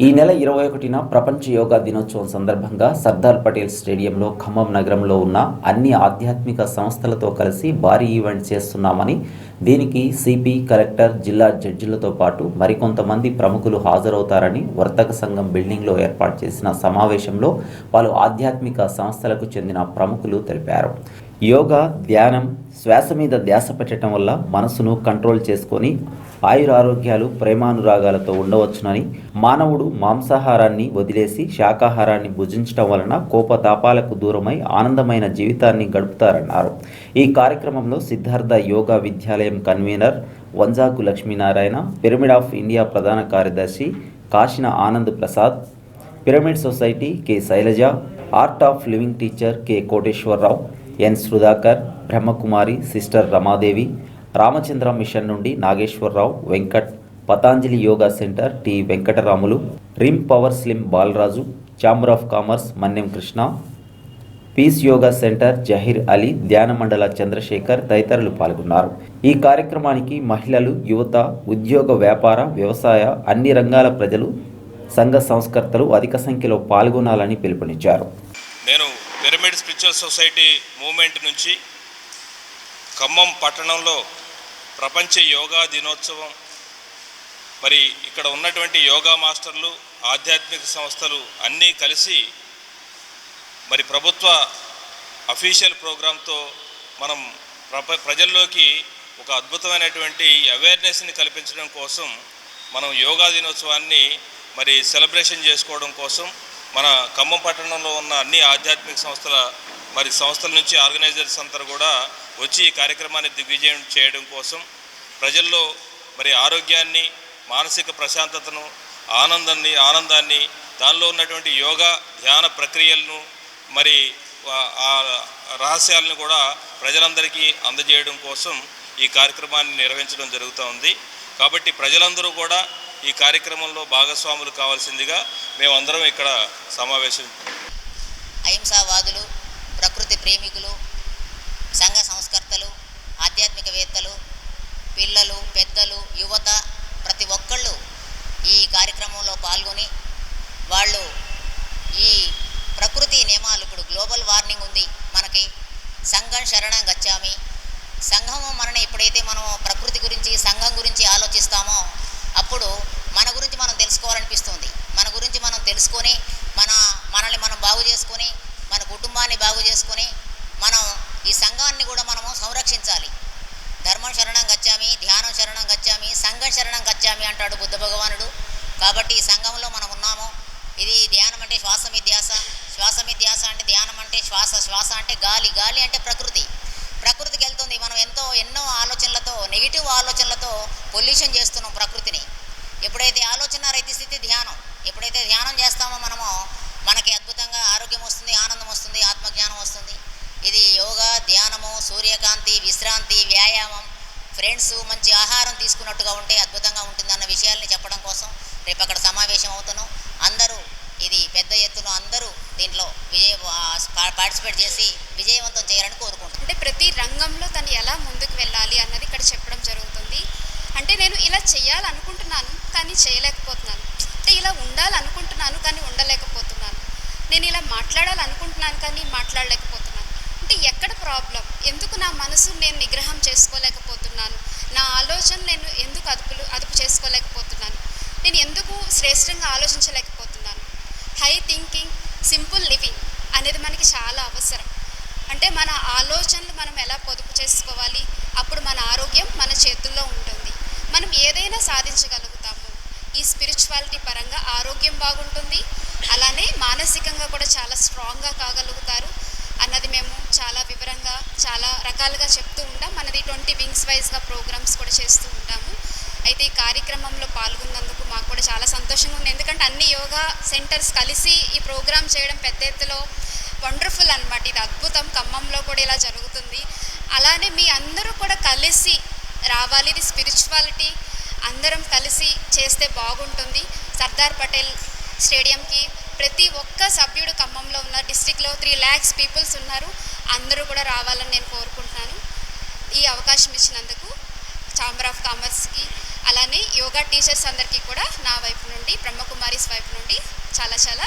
ఈ నెల ఇరవై ఒకటిన ప్రపంచ యోగా దినోత్సవం సందర్భంగా సర్దార్ పటేల్ స్టేడియంలో ఖమ్మం నగరంలో ఉన్న అన్ని ఆధ్యాత్మిక సంస్థలతో కలిసి భారీ ఈవెంట్ చేస్తున్నామని దీనికి సిపి కలెక్టర్ జిల్లా జడ్జిలతో పాటు మరికొంతమంది ప్రముఖులు హాజరవుతారని వర్తక సంఘం బిల్డింగ్లో ఏర్పాటు చేసిన సమావేశంలో పలు ఆధ్యాత్మిక సంస్థలకు చెందిన ప్రముఖులు తెలిపారు. యోగా ధ్యానం శ్వాస మీద ధ్యాస పెట్టడం వల్ల మనసును కంట్రోల్ చేసుకొని ఆయురారోగ్యాలు ప్రేమానురాగాలతో ఉండవచ్చునని మానవుడు మాంసాహారాన్ని వదిలేసి శాకాహారాన్ని భుజించడం వలన కోపతాపాలకు దూరమై ఆనందమైన జీవితాన్ని గడుపుతారన్నారు. ఈ కార్యక్రమంలో Siddhartha yoga Vidyalayam convener Vanjaku Lakshminarayana pyramid of India ప్రధాన కార్యదర్శి Kasina Anand Prasad pyramid society K Sailaja art of living teacher K Koteswararao N Sudhakar Brahma Kumari sister Ramadevi Ramachandra mission నుండి Nageswararao Venkat Patanjali yoga centre T. Venkataramulu rim power slim Balaraju chamber of commerce Manyam Krishna peace yoga centre Zaheer Ali Dhyana Mandala Chandrasekhar తదితరులు పాల్గొన్నారు. ఈ కార్యక్రమానికి మహిళలు యువత ఉద్యోగ వ్యాపార వ్యవసాయ అన్ని రంగాల ప్రజలు సంఘ సంస్కర్తలు అధిక సంఖ్యలో పాల్గొనాలని పిలుపునిచ్చారు. నేను పిరమిడ్ స్పిరిచువల్ సొసైటీ మూమెంట్ నుంచి ఖమ్మం పట్టణంలో ప్రపంచ యోగా దినోత్సవం. మరి ఇక్కడ ఉన్నటువంటి యోగా మాస్టర్లు ఆధ్యాత్మిక సంస్థలు అన్నీ కలిసి మరి ప్రభుత్వ అఫీషియల్ ప్రోగ్రాంతో మనం ప్రప ప్రజల్లోకి ఒక అద్భుతమైనటువంటి అవేర్నెస్ని కల్పించడం కోసం మనం యోగా దినోత్సవాన్ని మరి సెలబ్రేషన్ చేసుకోవడం కోసం మన ఖమ్మం పట్టణంలో ఉన్న అన్ని ఆధ్యాత్మిక సంస్థల మరి సంస్థల నుంచి ఆర్గనైజర్స్ అంతా కూడా వచ్చి ఈ కార్యక్రమాన్ని దిగ్విజయం చేయడం కోసం ప్రజల్లో మరి ఆరోగ్యాన్ని మానసిక ప్రశాంతతను ఆనందాన్ని ఆనందాన్ని దానిలో ఉన్నటువంటి యోగా ధ్యాన ప్రక్రియలను మరి ఆ- రహస్యాలను కూడా ప్రజలందరికీ అందజేయడం కోసం ఈ కార్యక్రమాన్ని నిర్వహించడం జరుగుతూ ఉంది. కాబట్టి ప్రజలందరూ కూడా ఈ కార్యక్రమంలో భాగస్వాములు కావాల్సిందిగా మేమందరం ఇక్కడ సమావేశం అహింసావాదులు ప్రకృతి ప్రేమికులు సంఘ సంస్కర్తలు ఆధ్యాత్మికవేత్తలు పిల్లలు పెద్దలు యువత ప్రతి ఒక్కళ్ళు ఈ కార్యక్రమంలో పాల్గొని వాళ్ళు ఈ ప్రకృతి నియమాలు ఇప్పుడు గ్లోబల్ వార్మింగ్ ఉంది మనకి. సంఘం శరణం గచ్చామి. సంఘము మనని ఎప్పుడైతే మనం ప్రకృతి గురించి సంఘం గురించి ఆలోచిస్తామో అప్పుడు మన గురించి మనం తెలుసుకోవాలనిపిస్తుంది. మన గురించి మనం తెలుసుకొని మన మనల్ని మనం బాగు చేసుకొని మన కుటుంబాన్ని బాగు చేసుకొని మనం ఈ సంఘాన్ని కూడా మనము సంరక్షించాలి. ధర్మం శరణం గచ్చామి ధ్యానం శరణం గచ్చామి సంఘం శరణం గచ్చామి అంటాడు బుద్ధ భగవానుడు. కాబట్టి ఈ సంఘంలో మనం ఉన్నాము. ఇది ధ్యానం అంటే శ్వాస మిధ్యాస. శ్వాస మిధ్యాస అంటే ధ్యానం అంటే శ్వాస. శ్వాస అంటే గాలి. గాలి అంటే ప్రకృతి. ప్రకృతికి వెళ్తుంది. మనం ఎంతో ఎన్నో ఆలోచనలతో నెగిటివ్ ఆలోచనలతో పొల్యూషన్ చేస్తున్నాం ప్రకృతిని. ఎప్పుడైతే ఆలోచన రైతు స్థితి ధ్యానం ఎప్పుడైతే ధ్యానం చేస్తామో మనము మనకి అద్భుతంగా ఆరోగ్యం వస్తుంది ఆనందం వస్తుంది ఆత్మజ్ఞానం వస్తుంది. ఇది యోగా ధ్యానము సూర్యకాంతి విశ్రాంతి వ్యాయామం. ఫ్రెండ్స్ మంచి ఆహారం తీసుకున్నట్టుగా ఉంటే అద్భుతంగా ఉంటుంది అన్న రేపు అక్కడ సమావేశం అవుతున్నాం. అందరూ ఇది పెద్ద ఎత్తున అందరూ దీంట్లో విజయ పార్టిసిపేట్ చేసి విజయవంతం చేయాలని కోరుకుంటున్నాను అంటే ప్రతి రంగంలో తను ఎలా ముందుకు వెళ్ళాలి అన్నది ఇక్కడ చెప్పడం జరుగుతుంది. అంటే నేను ఇలా చేయాలనుకుంటున్నాను కానీ చేయలేకపోతున్నాను. అంటే ఇలా ఉండాలనుకుంటున్నాను కానీ ఉండలేకపోతున్నాను. నేను ఇలా మాట్లాడాలనుకుంటున్నాను కానీ మాట్లాడలేకపోతున్నాను. అంటే ఎక్కడ ప్రాబ్లం? ఎందుకు నా మనసు నేను నిగ్రహం చేసుకోలేకపోతున్నాను? నా ఆలోచన నేను ఎందుకు అదుపులు అదుపు చేసుకోలేకపోతున్నాను నేను ఎందుకు శ్రేష్టంగా ఆలోచించలేకపోతున్నాను. హై థింకింగ్ సింపుల్ లివింగ్ అనేది మనకి చాలా అవసరం. అంటే మన ఆలోచనలు మనం ఎలా పొదుపు చేసుకోవాలి? అప్పుడు మన ఆరోగ్యం మన చేతుల్లో ఉంటుంది. మనం ఏదైనా సాధించగలుగుతాము. ఈ స్పిరిచువాలిటీ పరంగా ఆరోగ్యం బాగుంటుంది. అలానే మానసికంగా కూడా చాలా స్ట్రాంగ్గా కాగలుగుతారు. అన్నది మేము చాలా వివరంగా చాలా రకాలుగా చెప్తూ ఉంటాం. మనది ట్వంటీ వింగ్స్ వైజ్గా ప్రోగ్రామ్స్ కూడా చేస్తూ ఉంటాము. అయితే ఈ కార్యక్రమంలో పాల్గొన్నందుకు మాకు కూడా చాలా సంతోషంగా ఉంది. ఎందుకంటే అన్ని యోగా సెంటర్స్ కలిసి ఈ ప్రోగ్రామ్ చేయడం పెద్ద ఎత్తులో వండర్ఫుల్ అనమాట ఇది అద్భుతం. ఖమ్మంలో కూడా ఇలా జరుగుతుంది. అలానే మీ అందరూ కూడా కలిసి రావాలి. ఇది స్పిరిచువాలిటీ. అందరం కలిసి చేస్తే బాగుంటుంది. సర్దార్ పటేల్ స్టేడియంకి ప్రతి ఒక్క సభ్యుడు ఖమ్మంలో ఉన్నారు. డిస్టిక్లో త్రీ ల్యాక్స్ పీపుల్స్ ఉన్నారు. అందరూ కూడా రావాలని నేను కోరుకుంటున్నాను. ఈ అవకాశం ఇచ్చినందుకు ఛాంబర్ ఆఫ్ కామర్స్కి అలానే యోగా టీచర్స్ అందరికీ కూడా నా వైపు నుండి బ్రహ్మకుమారిస్ వైపు నుండి చాలా చాలా